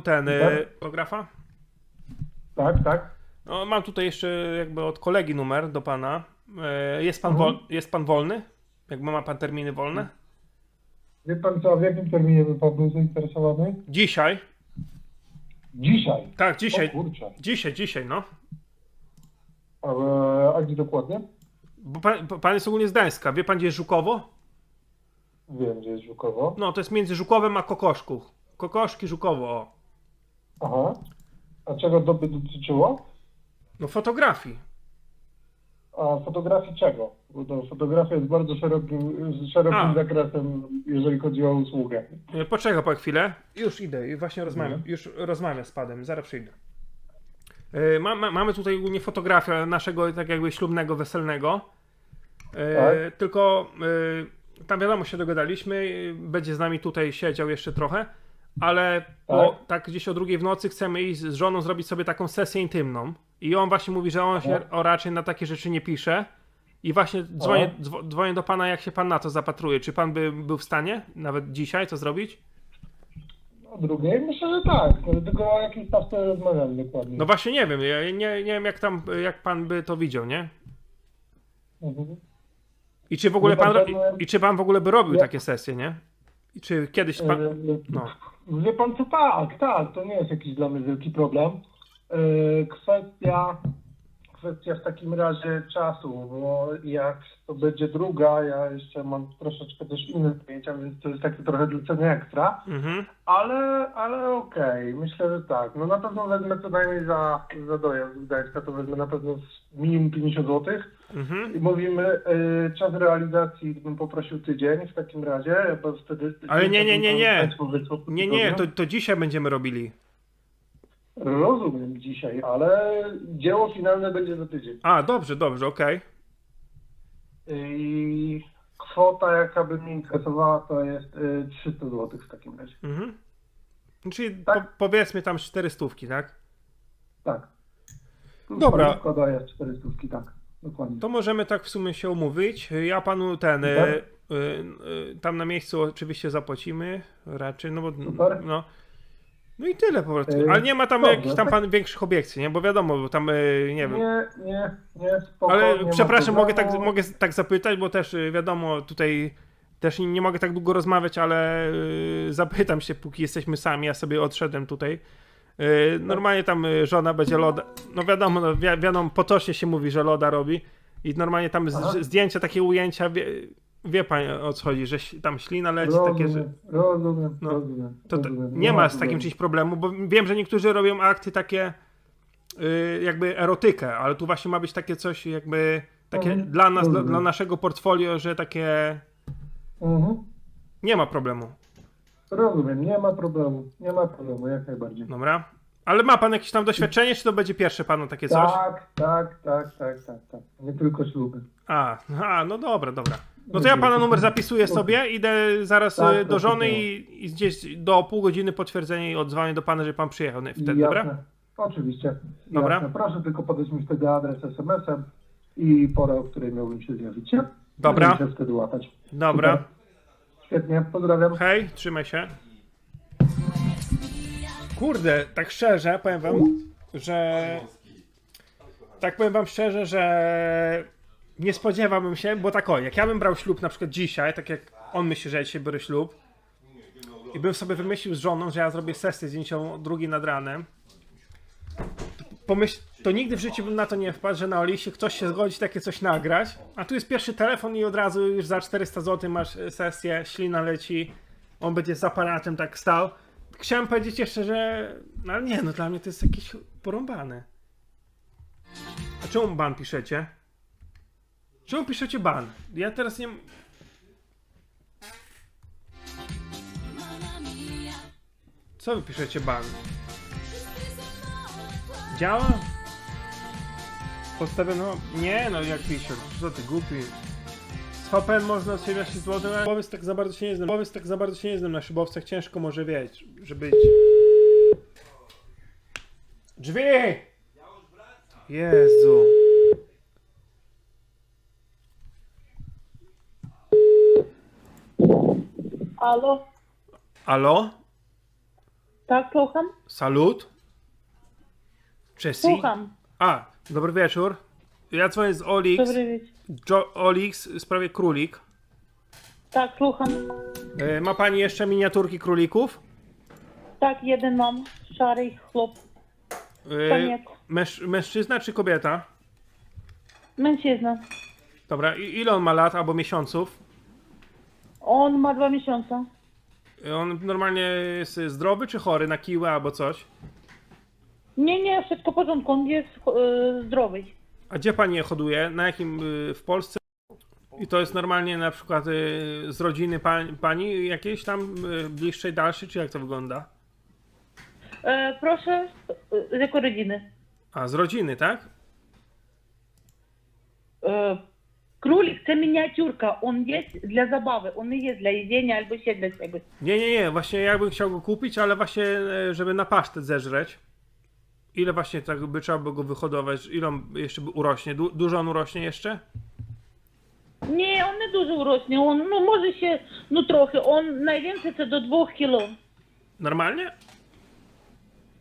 ten y, Tak. fotografa? Tak, tak. No, mam tutaj jeszcze jakby od kolegi numer do pana. E, Jest pan, Mhm. wol, jest pan wolny? Jakby ma pan terminy wolne? Wie pan co, w jakim terminie by pan był zainteresowany? Dzisiaj? Dzisiaj. Tak, dzisiaj. O kurczę. Dzisiaj, dzisiaj, no. Ale, a gdzie dokładnie? Bo pan, pan jest ogólnie z Gdańska. Wie pan, gdzie jest Żukowo? Wiem, gdzie jest Żukowo. No, to jest między Żukowem a Kokoszku. Kokoszki, Żukowo, o. Aha. A czego to by dotyczyło? No, fotografii. A fotografii czego? Bo to fotografia jest bardzo szerokim, z szerokim A. zakresem, jeżeli chodzi o usługę. E, Poczekaj po chwilę. Już idę, i właśnie rozmawiam. Mhm. Już rozmawiam z padem, zaraz przyjdę. E, Ma, ma, mamy tutaj ogólnie fotografię naszego tak jakby ślubnego, weselnego. E, Tak. Tylko e, tam wiadomo się dogadaliśmy, będzie z nami tutaj siedział jeszcze trochę, ale Tak. tak gdzieś o drugiej w nocy chcemy iść z żoną zrobić sobie taką sesję intymną. I on właśnie mówi, że on się Tak. o, raczej na takie rzeczy nie pisze. I właśnie dzwonię, dzwo- dzwonię do pana, jak się pan na to zapatruje. Czy pan by był w stanie nawet dzisiaj to zrobić? O drugiej? Myślę, że tak. Tylko o jakiej stawce rozmawiamy dokładnie. No właśnie nie wiem, ja nie, nie wiem jak tam, jak pan by to widział, nie? Mhm. I czy w ogóle Wie pan, i, i czy pan w ogóle by robił takie sesje, nie? I czy kiedyś pan, E, no. Wie pan co, tak, tak, to nie jest jakiś dla mnie wielki problem. E, Kwestia, kwestia w takim razie czasu, bo jak to będzie druga, ja jeszcze mam troszeczkę też inne pojęcia, więc to jest takie trochę zlecenie ekstra, Mhm. ale, ale okej, myślę, że tak. No na pewno wezmę co najmniej za, za dojazd z Gdańska, to wezmę na pewno z minimum 50 zł. Mhm. I mówimy, e, czas realizacji bym poprosił tydzień w takim razie, bo wtedy... Ale nie, nie, nie, nie. Nie, nie, to, tygodnia. to dzisiaj będziemy robili. Rozumiem dzisiaj, ale dzieło finalne będzie za tydzień. A, dobrze, dobrze, okej. I kwota, jaka by mnie interesowała, to jest y, 300 zł w takim razie. Mhm. Czyli Tak. po, powiedzmy tam cztery stówki, tak? Tak. Dobra. Szkoda jest 400, tak. Dokładnie. To możemy tak w sumie się umówić. Ja panu ten. Super. E, e, tam na miejscu oczywiście zapłacimy. Raczej, no bo. Super. No. No i tyle po prostu. E, Ale nie ma tam dobrze, jakichś tam tak. pan większych obiekcji, nie? Bo wiadomo, bo tam e, nie wiem. Nie, nie, nie, spokojnie. Ale nie przepraszam, mogę tak, mogę tak zapytać, bo też y, wiadomo, tutaj też nie, nie mogę tak długo rozmawiać, ale y, zapytam się, póki jesteśmy sami, ja sobie odszedłem tutaj. Y, Normalnie tam żona będzie loda, no wiadomo, no, wi wiadomo, potocznie się mówi, że loda robi i normalnie tam z, zdjęcia, takie ujęcia, wie, wie pan o co chodzi, że tam ślina leci, takie, że... Rozumiem, rozumiem, No, rozumiem. To, rozumiem. nie ma z takim czymś problemu, bo wiem, że niektórzy robią akty takie y, jakby erotykę, ale tu właśnie ma być takie coś jakby takie Mhm, dla nas, dla, rozumiem. dla naszego portfolio, że takie Mhm. nie ma problemu, Rozumiem, nie ma problemu, nie ma problemu, jak najbardziej. dobra? Ale ma pan jakieś tam doświadczenie, czy to będzie pierwsze panu takie coś? Tak, tak, tak, tak, tak, tak. Nie tylko śluby. A, a, no dobra, dobra. No to ja pana numer zapisuję sobie, idę zaraz Tak, y, do żony i, i gdzieś do pół godziny potwierdzenie i odzwonię do pana, że pan przyjechał wtedy, dobra? Jasne. Oczywiście. Dobra. Jasne. Proszę tylko podać mi wtedy adres SMS-em i porę, o której miałbym się zjawić. nie? Dobra. Będę się wtedy łapać. Dobra. Super. Świetnie, pozdrawiam. Hej, trzymaj się. Kurde, tak szczerze, powiem wam, że. Tak powiem wam szczerze, że nie spodziewałbym się, bo tak o, jak ja bym brał ślub na przykład dzisiaj, tak jak on myśli, że ja dzisiaj biorę ślub, i bym sobie wymyślił z żoną, że ja zrobię sesję zdjęciową o drugiej nad ranem, to pomyśl, to nigdy w życiu bym na to nie wpadł, że na Olisie ktoś się zgodzi takie coś nagrać, a tu jest pierwszy telefon i od razu już za 400 zł masz e, sesję, ślina leci, on będzie z aparatem tak stał. Chciałem powiedzieć jeszcze, że. No nie, no dla mnie to jest jakieś porąbane. A czemu ban piszecie? Czemu piszecie ban? Ja teraz nie. Co wy piszecie ban? Działa? Postawiono. Nie, no jak pisze, co ty głupi. Z VPN można od 17 zł. Powiedz tak za bardzo się nie znam. Powiedz tak za bardzo się nie znam na szybowcach. Ciężko może wiedzieć, że być. Drzwi! Jezu. Halo? Alo? Tak, słucham? Salut. Cześć. Słucham. A, dobry wieczór. Ja dzwonię z Olix. Dobry wieczór. Jo, Olix w sprawie królik. Tak, słucham. E, Ma pani jeszcze miniaturki królików? Tak, jeden mam. Szary chłop. E. Męż, mężczyzna czy kobieta? Mężczyzna. Dobra, i- ile on ma lat albo miesiąców? On ma dwa miesiące. E, On normalnie jest zdrowy czy chory na kiłę albo coś? Nie, nie, wszystko w porządku. On jest e, zdrowy. A gdzie pani je hoduje? Na jakim y, w Polsce? I to jest normalnie na przykład y, z rodziny pań, pani jakiejś tam y, bliższej, dalszej, czy jak to wygląda? E, proszę, e, z jakiej rodziny? A, z rodziny, tak? E, Królik to miniaturka. On jest dla zabawy. On nie jest dla jedzenia albo się dla czegoś. Nie, nie, nie, właśnie ja bym chciał go kupić, ale właśnie, e, żeby na pasztet zeżreć. Ile właśnie tak by trzeba by go wyhodować? Ile on jeszcze by urośnie? Du dużo on urośnie jeszcze? Nie, on nie dużo urośnie. On no, może się, no trochę. On najwięcej to do dwóch kilo. Normalnie?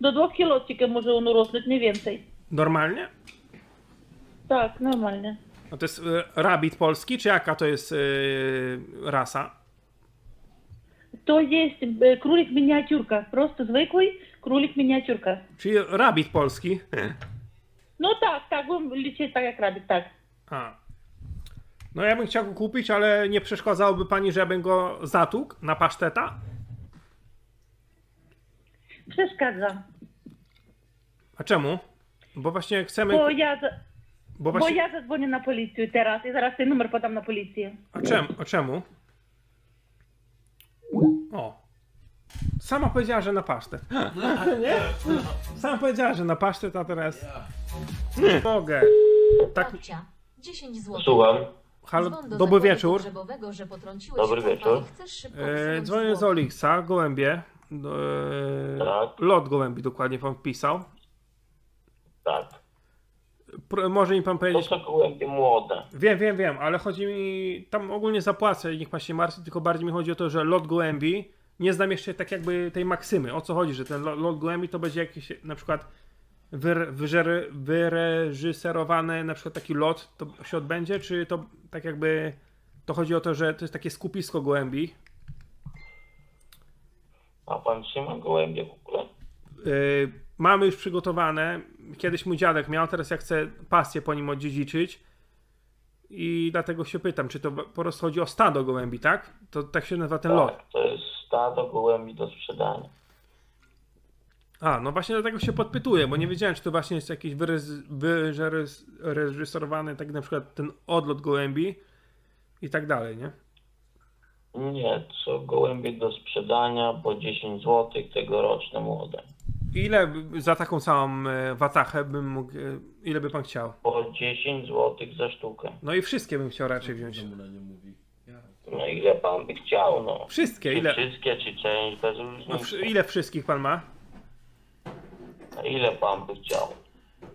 Do dwóch kilo tільки może on urosnąć, nie więcej. Normalnie? Tak, normalnie. A to jest y, rabit polski, czy jaka to jest y, rasa? To jest y, królik miniaturka, prosto zwykły królik miniaturka. Czyli rabit polski? No tak, tak, bym liczył tak jak rabit, tak. A. No ja bym chciał go kupić, ale nie przeszkadzałoby pani, żebym go zatukł na paszteta? Przeszkadza. A czemu? Bo właśnie chcemy. Bo ja, bo bo właśnie... ja zadzwonię na policję teraz i zaraz ten numer podam na policję. A czemu? A czemu? O. Sama powiedziała, że na pasztet. Nie? Sama powiedziała, że na pasztet, a teraz... Nie mogę. Tak, Babcia, 10 zł. Słucham. halo, Dzwon do dobry zakładu wieczór. pogrzebowego, że potrąciłeś Dobry wieczór. i chcesz szybko E, dzwonię z. Olixa, gołębie. Do, e, Tak. Lot gołębi dokładnie pan wpisał. Tak. Może mi pan To powiedzieć... są gołębie młode. Wiem, wiem, wiem, ale chodzi mi. Tam ogólnie zapłacę, niech pan się martwi, tylko bardziej mi chodzi o to, że lot gołębi. Nie znam jeszcze tak jakby tej maksymy. O co chodzi, że ten lo- lot gołębi to będzie jakiś na przykład wyre, wyreżyserowany na przykład taki lot to się odbędzie, czy to tak jakby to chodzi o to, że to jest takie skupisko gołębi. A pan trzyma gołębie w ogóle? Yy, mamy już przygotowane. Kiedyś mój dziadek miał, teraz ja chcę pasję po nim odziedziczyć. I dlatego się pytam, czy to po prostu chodzi o stado gołębi, tak? To tak się nazywa ten lot. Tak, to jest stado gołębi do sprzedania. A, no właśnie dlatego się podpytuję, bo nie wiedziałem, czy to właśnie jest jakiś wyreżyserowany, tak na przykład ten odlot gołębi i tak dalej, nie? Nie, są gołębie do sprzedania po 10 zł, tegoroczne młode. Ile za taką całą e, watachę bym mógł, e, ile by pan chciał? Po 10 zł za sztukę. No i wszystkie bym chciał raczej wziąć. No ile pan by chciał, no. Wszystkie, Czy ile? wszystkie, czy część, bez No, wszy- ile wszystkich pan ma? A ile pan by chciał?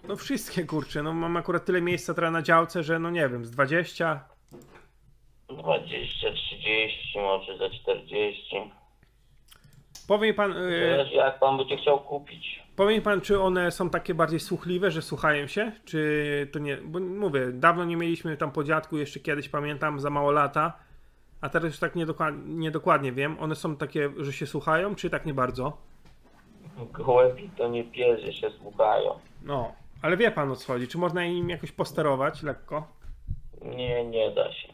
No wszystkie kurczę, no mam akurat tyle miejsca teraz na działce, że no nie wiem, z 20. 20, 30, może za 40. Powie mi pan, Zależy jak pan będzie chciał kupić. powie mi pan, czy one są takie bardziej słuchliwe, że słuchają się, czy to nie, bo mówię, dawno nie mieliśmy tam po dziadku, jeszcze kiedyś pamiętam, za mało lata, a teraz już tak niedokładnie, niedokładnie wiem, one są takie, że się słuchają, czy tak nie bardzo? Gołębi to nie pierze się słuchają. No, ale wie pan o co chodzi, czy można im jakoś posterować lekko? Nie, nie da się.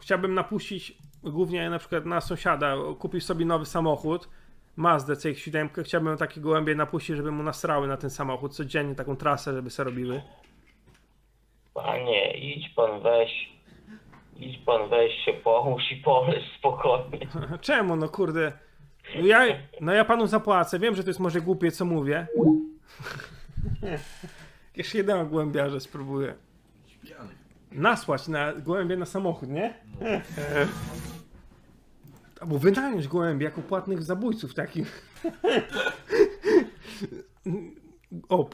Chciałbym napuścić głównie na przykład na sąsiada, kupić sobie nowy samochód, Mazdę CX-7, chciałbym takie gołębie napuścić, żeby mu nasrały na ten samochód codziennie, taką trasę, żeby se robiły. Panie, idź pan weź. Idź pan weź się połóż i poleż spokojnie. Czemu, no kurde. No ja, no ja panu zapłacę, wiem, że to jest może głupie, co mówię. Jeszcze jednego głębiarza spróbuję. Nasłać na gołębie na samochód, nie? Albo wynająć gołębie jako płatnych zabójców takich. O,